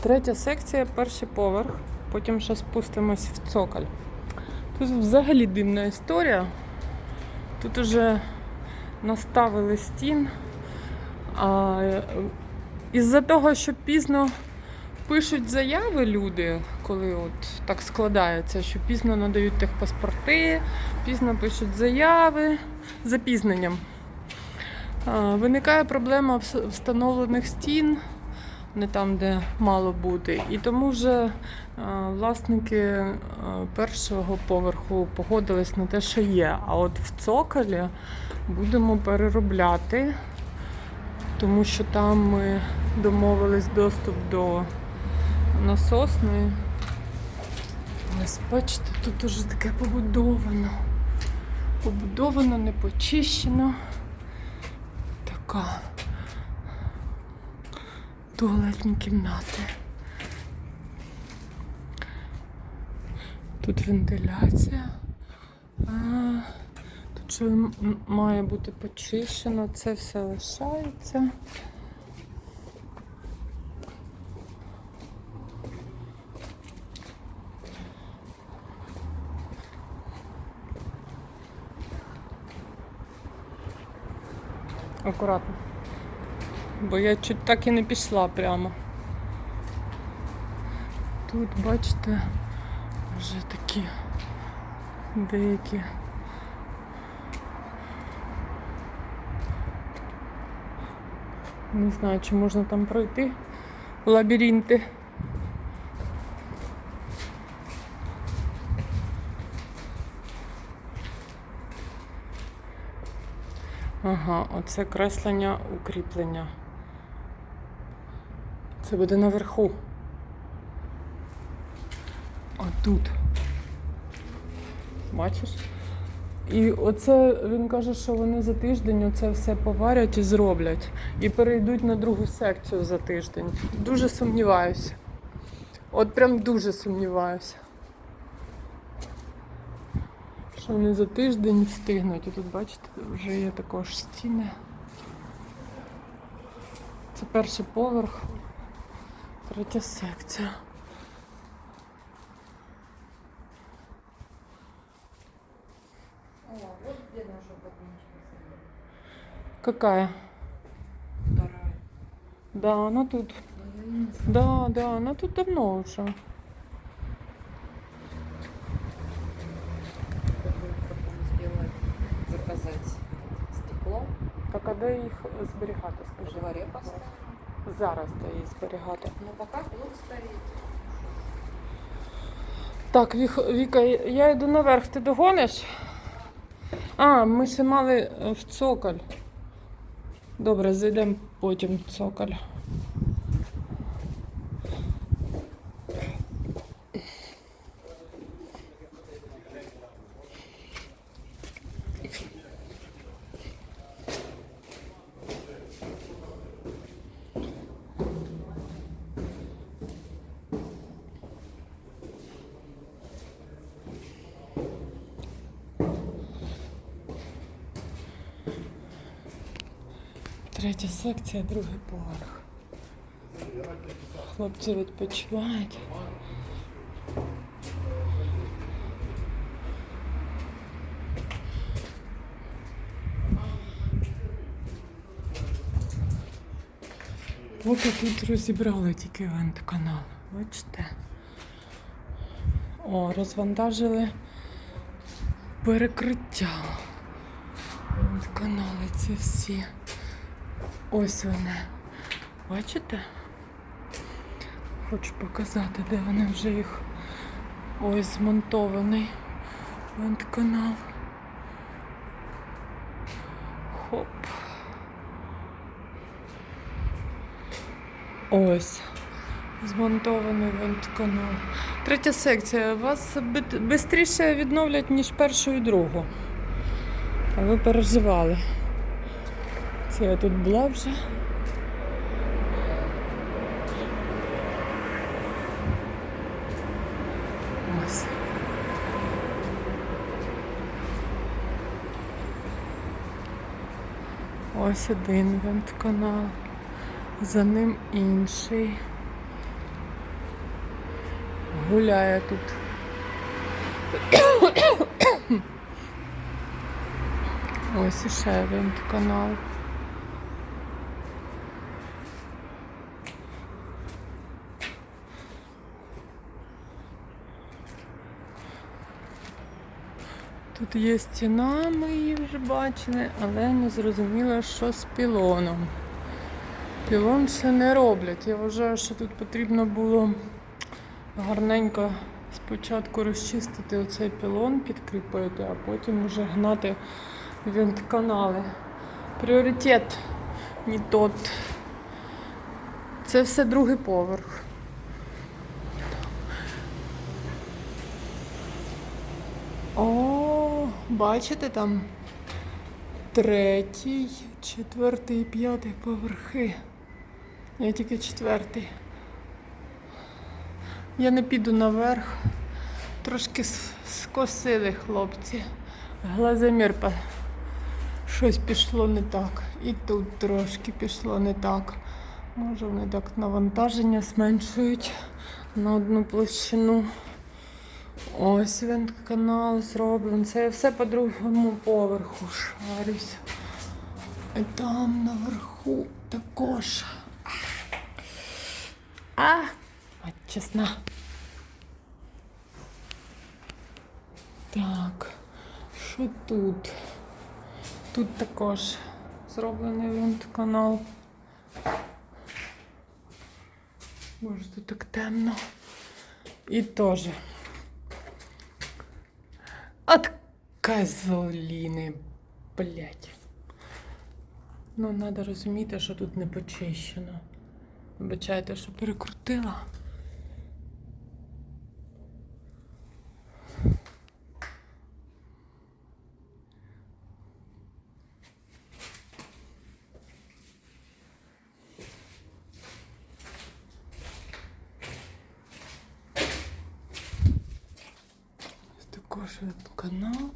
Третя секція, перший поверх. Потім ще спустимось в цоколь. Тут взагалі дивна історія. Тут уже наставили стін. А, із-за того, що пізно пишуть заяви люди, коли от так складається, що пізно надають техпаспорти, пізно пишуть заяви запізненням. Виникає проблема встановлених стін не там, де мало бути. І тому вже власники першого поверху погодились на те, що є. А от в цоколі будемо переробляти, тому що там ми домовились доступ до насосної. Ось бачите, тут уже таке побудовано. Побудовано, не почищено. Така туалетні кімнати. Тут вентиляція. А, тут що має бути почищено, це все лишається. Акуратно. Бо я чуть так і не пішла прямо. Тут, бачите, вже такі деякі. Не знаю, чи можна там пройти лабіринти. Ага, оце креслення укріплення. Це буде наверху. А тут. Бачиш? І оце він каже, що вони за тиждень оце все поварять і зроблять. І перейдуть на другу секцію за тиждень. Дуже сумніваюся. От прям дуже сумніваюся. Що вони за тиждень встигнуть. І тут, бачите, вже є також стіни. Це перший поверх, третя секція. О, вот где наша ботиночка Какая? Вторая. Да, она тут. Ну, я не знаю, Да, да, она тут давно уже. какой потом сделать, заказать стекло, Так, а де їх зберігати, в скажи? дворе поставить. Зараз то її зберігати. Ну поки тут стоїть. Так, Віка, я йду наверх, ти догониш? А, ми ще мали е, в цоколь. Добре, зайдемо потім в цоколь. Третя секція, другий поверх. Хлопці відпочивають. Поки тут розібрали тільки вент-канал. Бачите? О, розвантажили перекриття. Вент-канали ці всі. Ось вони. Бачите? Хочу показати, де вони вже їх. Ось змонтований вент-канал. Хоп. Ось. Змонтований вент-канал. Третя секція. Вас швидше відновлять, ніж першу і другу. А ви переживали. Це я тут була вже. Ось. Ось один вент-канал, за ним інший. гуляє тут. Ось іще він канал. Тут є стіна, ми її вже бачили, але не зрозуміло, що з пілоном. Пілон ще не роблять. Я вважаю, що тут потрібно було гарненько спочатку розчистити оцей пілон, підкріпити, а потім вже гнати вінтканали. Пріоритет не тот. Це все другий поверх. О, бачите там третій, четвертий і п'ятий поверхи. Я тільки четвертий. Я не піду наверх. Трошки скосили хлопці. Глазомір по- щось пішло не так. І тут трошки пішло не так. Може вони так навантаження зменшують на одну площину. Ось він канал зроблений. Це я все по другому поверху шарюсь. І там наверху також. А, мать чесна. Так, що тут? Тут також зроблений винт канал. Боже, тут так темно. І теж. От козоліни, блядь. Ну, треба розуміти, що тут не почищено. Вибачайте, що перекрутила. Ось також от канал.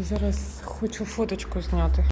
Зараз хочу фоточку зняти.